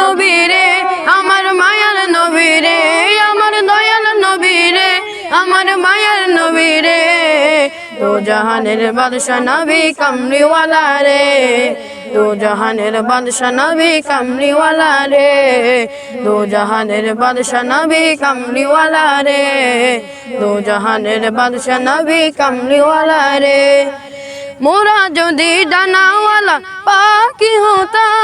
নবী রে আমার মায়ার নবী রে আমার দয়াল নবী রে আমার মায়ার নবী রে দো জাহানের বাদশা নবী কামলিওয়ালা রে, দো জাহানের বাদশা নবী কামলিওয়ালা রে, দো জাহানের বাদশা নবী কামলিওয়ালা রে, দো জাহানের বাদশা নবী কামলিওয়ালা রে। মোরা যদি ডানাওয়ালা পাখি হতাম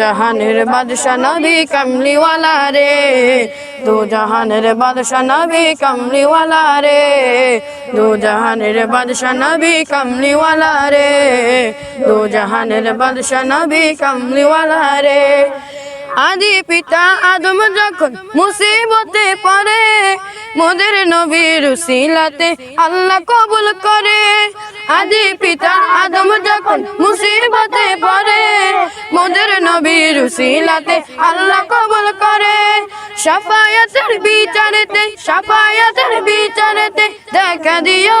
জাহানের বাদশা নবী কামলিওয়ালা রে। দু জাহানের বাদশা নবী কামলিওয়ালা রে। দু জাহানের বাদশা নবী কামলিওয়ালা রে। দু জাহানের বাদশা নবী কামলিওয়ালা রে। আদি পিতা আদম যখন মুসিবতে পড়ে, মোদের নবীর উসিলাতে আল্লাহ কবুল করে। আদি পিতা আদম যখন মুসিবতে মোদের নবীর উসিলাতে আল্লাহ কবুল করে। সাফায়াতের বিচারেতে সাফায়াতের বিচারেতে দেখা দিও